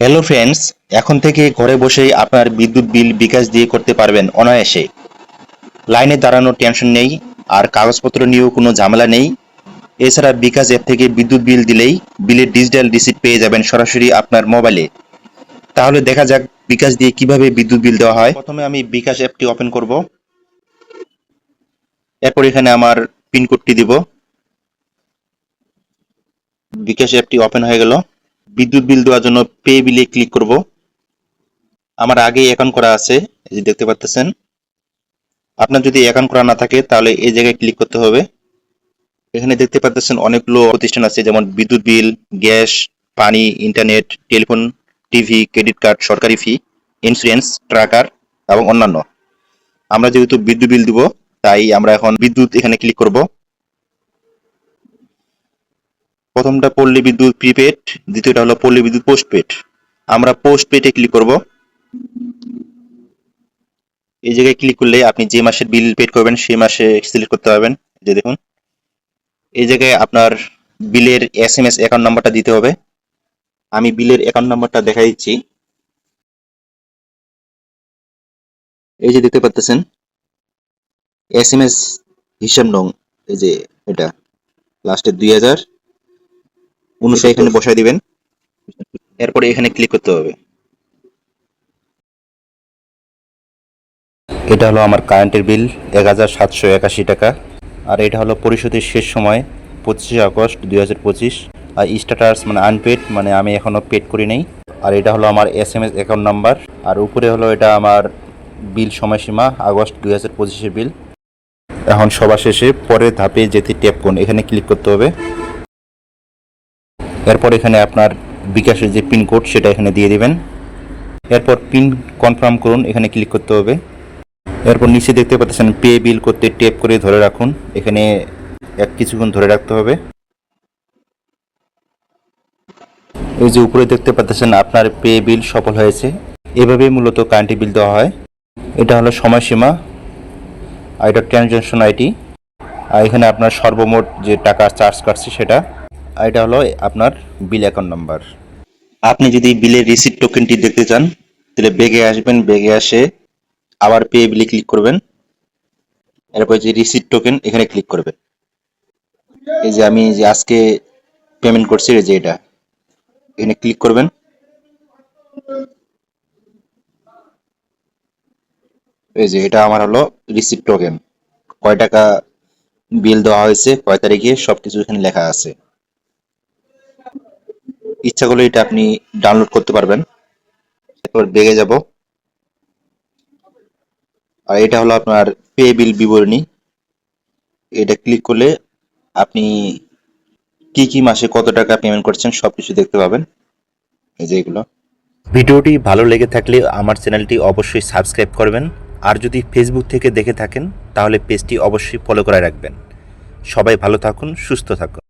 Hello friends, এখন থেকে ঘরে বসেই আপনার বিদ্যুৎ বিল বিকাশ দিয়ে করতে পারবেন অনায়াসে। লাইনে দাঁড়ানোর টেনশন নেই, আর কাগজপত্র নিয়েও কোনো ঝামেলা নেই। এছাড়া বিকাশ অ্যাপ থেকে বিদ্যুৎ বিল দিলেই বিলের ডিজিটাল রিসিপ্ট পেয়ে যাবেন সরাসরি আপনার মোবাইলে। তাহলে দেখা যাক বিকাশ দিয়ে কীভাবে বিদ্যুৎ বিল দেওয়া হয়। প্রথমে আমি বিকাশ অ্যাপটি ওপেন করব। এরপর এখানে আমার পিনকোডটি দিব। বিকাশ অ্যাপটি ওপেন হয়ে গেল। বিদ্যুৎ বিল দেওয়ার জন্য পে বিলে ক্লিক করব। আমার আগে অ্যাকাউন্ট করা আছে, এই যে দেখতে পাচ্ছেন আপনার যদি অ্যাকাউন্ট করা না থাকে, তাহলে এই জায়গায় ক্লিক করতে হবে। এখানে দেখতে পাচ্ছেন অনেকগুলো প্রতিষ্ঠান আছে, যেমন বিদ্যুৎ বিল, গ্যাস, পানি internet telephone TV credit card সরকারি ফি ইন্স্যুরেন্স ট্রাকার এবং অন্যান্য। আমরা যেহেতু বিদ্যুৎ বিল দিব, তাই আমরা এখন বিদ্যুৎ এখানে ক্লিক করব। প্রথমটা পল্লী বিদ্যুৎ প্রিপেড, দ্বিতীয়টা হলো পল্লী বিদ্যুৎ পোস্টপেড। আমরা পোস্টপেডে ক্লিক করব। এই জায়গায় ক্লিক করলে আপনি যে মাসের বিল পেড করবেন, সেই মাসে সিলেক্ট করতে পারবেন। যে দেখুন। এই জায়গায় আপনার বিলের এস এম এস অ্যাকাউন্ট নাম্বারটা দিতে হবে। আমি বিলের অ্যাকাউন্ট নাম্বারটা দেখা দিচ্ছি। এই যে দেখতে পাচ্ছেন, এস এম এস হিসাব নং, এই যে এটা লাস্টে দুই হাজার। উনিশশো এখানে বসায় দিবেন। এরপরে এখানে ক্লিক করতে হবে। এটা হলো আমার কারেন্টের বিল এক হাজার সাতশো একাশি টাকা। আর এটা হলো পরিশোধের শেষ সময়, পঁচিশে আগস্ট দুই হাজার পঁচিশ। আর স্ট্যাটাস মানে আনপেড মানে আমি এখনও পেড করি নাই। আর এটা হলো আমার S M S account number আর উপরে হলো এটা আমার বিল সময়সীমা, আগস্ট দুই হাজার পঁচিশের বিল এখন সবার শেষে পরের ধাপে যেতে ট্যাপ করুন। এখানে ক্লিক করতে হবে। এরপর এখানে আপনার বিকাশের যে পিনকোড সেটা এখানে দিয়ে দেবেন। এরপর পিন কনফার্ম করুন, এখানে ক্লিক করতে হবে। এরপর নিচে দেখতে পাচ্ছেন, পে বিল করতে টেপ করে ধরে রাখুন। এখানে এক কিছুক্ষণ ধরে রাখতে হবে। এই যে উপরে দেখতে পাচ্ছেন, আপনার পে বিল সফল হয়েছে। এভাবেই মূলত কারেন্টের বিল দেওয়া হয়। এটা হলো সময়সীমা, আর এটা ট্রানজ্যাকশন আইটি আর এখানে আপনার সর্বমোট যে টাকা চার্জ কাটছে সেটা আর এটা হলো আপনার বিল অ্যাকাউন্ট নাম্বার আপনি যদি বিলের রিসিট টোকেনটি দেখতে চান, তাহলে বেগে আসবেন, বেগে আসে আবার পে বিলে ক্লিক করবেন। এরপর যে রিসিট টোকেন এখানে ক্লিক করবেন এই যে আমি যে আজকে পেমেন্ট করছি যে এটা। এখানে ক্লিক করবেন। এই যে এটা আমার হলো রিসিপ্ট টোকেন কয় টাকা বিল দেওয়া হয়েছে, কয় তারিখে সবকিছু এখানে লেখা আছে। ইচ্ছা করলে এটা আপনি ডাউনলোড করতে পারবেন। এরপর বেগে যাব। আর এটা হলো আপনার পে বিল বিবরণী। এটা ক্লিক করলে আপনি কি কি মাসে কত টাকা পেমেন্ট করছেন সবকিছু দেখতে পাবেন। এই যে এগুলো। ভিডিওটি ভালো লেগে থাকলে আমার চ্যানেলটি অবশ্যই সাবস্ক্রাইব করবেন। আর যদি ফেসবুক থেকে দেখে থাকেন, তাহলে পেজটি অবশ্যই ফলো করে রাখবেন। সবাই ভালো থাকুন, সুস্থ থাকুন।